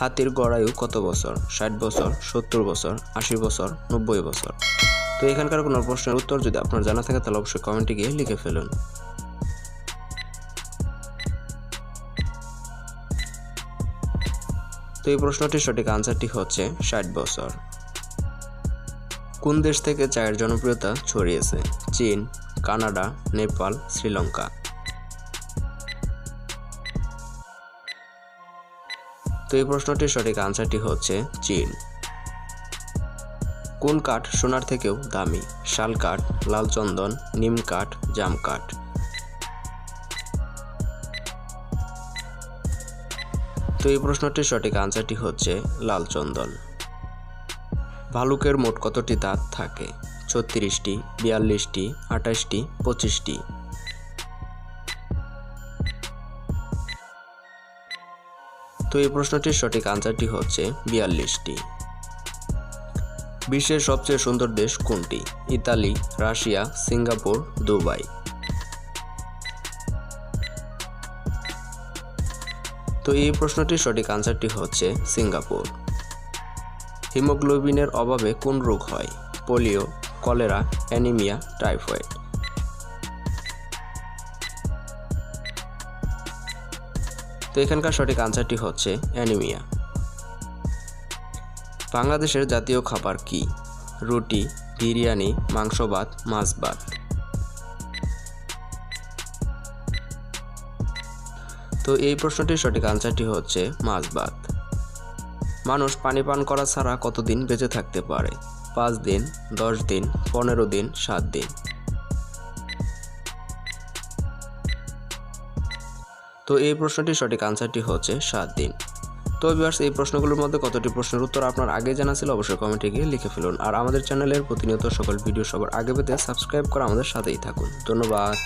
হাতির গড়ায়ু কত বছর? ষাট বছর, সত্তর বছর, আশি বছর, নব্বই বছর? তো এখানকার কোনো প্রশ্নের উত্তর যদি আপনার জানা থাকে, তাহলে অবশ্যই কমেন্টে গিয়ে লিখে ফেলুন। তো এই প্রশ্নটির সঠিক আনসারটি হচ্ছে ষাট বছর। কোন দেশ থেকে চায়ের জনপ্রিয়তা ছড়িয়েছে? চীন, কানাডা, নেপাল, শ্রীলঙ্কা। তো এই প্রশ্নটির সঠিক আনসারটি হচ্ছে চীন। কোন কাঠ সোনার থেকেও দামি? শাল কাঠ, লাল চন্দন, নিম কাঠ, জাম কাঠ। তো এই প্রশ্নটির সঠিক আনসারটি হচ্ছে লাল চন্দন। ভালুকের মোট কতটি দাঁত থাকে? ছত্রিশটি, বিয়াল্লিশটি, আঠাশটি, পঁচিশটি। তো এই প্রশ্নটির সঠিক আনসারটি হচ্ছে বিয়াল্লিশটি। বিশ্বের সবচেয়ে সুন্দর দেশ কোনটি? Italy, Russia, Singapore, Dubai. তো এই প্রশ্নটির সঠিক আনসারটি হচ্ছে সিঙ্গাপুর। হিমোগ্লোবিনের অভাবে কোন রোগ হয়? Polio, cholera, anaemia, typhoid. তো এখানকার সঠিক আনসারটি হচ্ছে অ্যানিমিয়া বাংলাদেশের জাতীয় খাবার কি? রুটি, বিরিয়ানি মাংস ভাত মাছ ভাত তো এই প্রশ্নটির সঠিক আনসারটি হচ্ছে মাছ ভাত মানুষ পানি পান করা ছাড়া কতদিন বেঁচে থাকতে পারে? পাঁচ দিন, দশ দিন, পনেরো দিন, সাত দিন। তো এই প্রশ্নটির সঠিক আনসারটি হচ্ছে সাত দিন। তো ভিউয়ার্স এই প্রশ্নগুলোর মধ্যে কতটি প্রশ্নের উত্তর আপনার আগে জানা ছিল অবশ্যই কমেন্টে গিয়ে লিখে ফেলুন। আর আমাদের চ্যানেলের প্রতিনিয়ত সকল ভিডিও সবার আগে পেতে সাবস্ক্রাইব করে আমাদের সাথেই থাকুন। ধন্যবাদ।